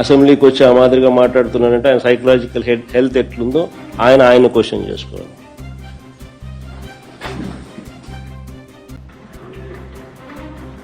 అసెంబ్లీకి వచ్చి ఆ మాదిరిగా మాట్లాడుతున్నాడంటే ఆయన సైకలాజికల్ హెల్త్ ఎట్లుందో ఆయన ఆయన క్వశ్చన్ చేసుకోవాలి.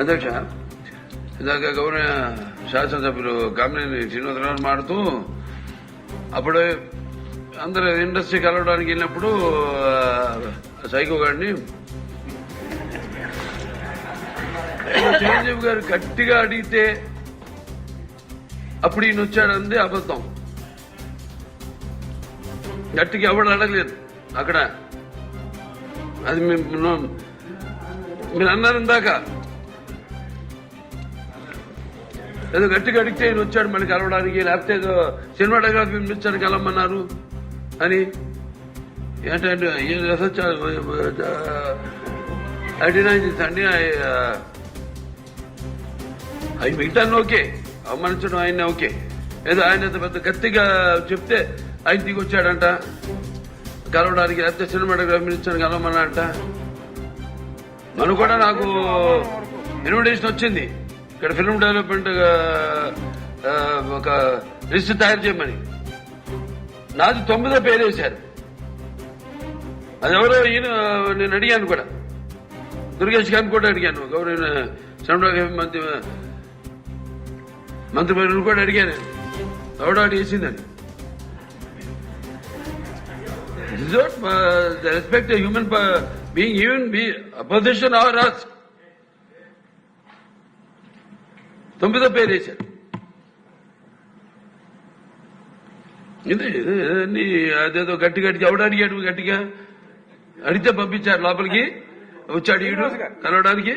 అధ్యక్ష ఇందాక గౌరవ శాసనసభ్యులు కామినేని శ్రీనివాసరావు మాడుతూ అప్పుడు అందరు ఇండస్ట్రీ కలవడానికి వెళ్ళినప్పుడు సైకో గారిని చిరంజీవి గారు గట్టిగా అడిగితే అప్పుడు ఈయన వచ్చాడంది అబద్ధం. గట్టిగా ఎవడు అడగలేదు. అక్కడ అది మీరు అన్నారు ఇందాక. ఏదో గట్టిగా అడిగితే ఈయన వచ్చాడు మనకి కలవడానికి లేకపోతే ఏదో సినిమాటోగ్రఫీ మినిస్టర్ కలవమన్నారు అని. ఏంటంటే అడిగినా అండి ఐ మిగతాను ఓకే. అవమానించడం ఆయన ఓకే. ఏదో ఆయన పెద్ద గట్టిగా చెప్తే ఆయన దిగి వచ్చాడంట. కలవడానికి లేకపోతే సినిమాటోగ్రఫీ మినిస్టర్ కలవమన్నాడంట. మనం కూడా నాకు ఇన్విటేషన్ వచ్చింది. ఇక్కడ ఫిల్మ్ డెవలప్మెంట్ ఒక లిస్ట్ తయారు చేయమని. నాది తొమ్మిదో పేరు వేశారు అది ఎవరో ఈయన నేను అడిగాను కూడా. దుర్గేష్ గారిని కూడా అడిగాను. గౌరవ సినిమాటోగ్రఫీ మంత్రి మంత్రి కూడా అడిగాను ఎవడో అడిగేసిందని This is what the respect a human uh, being, even be opposition or us. తొమ్మిదో పేరు వేశారు. ఇది ఇది అన్ని అదేదో గట్టి గట్టి ఎవడు అడిగాడు గట్టిగా? అడిగితే పంపించారు లోపలికి. వచ్చాడు ఈడు కలవడానికి.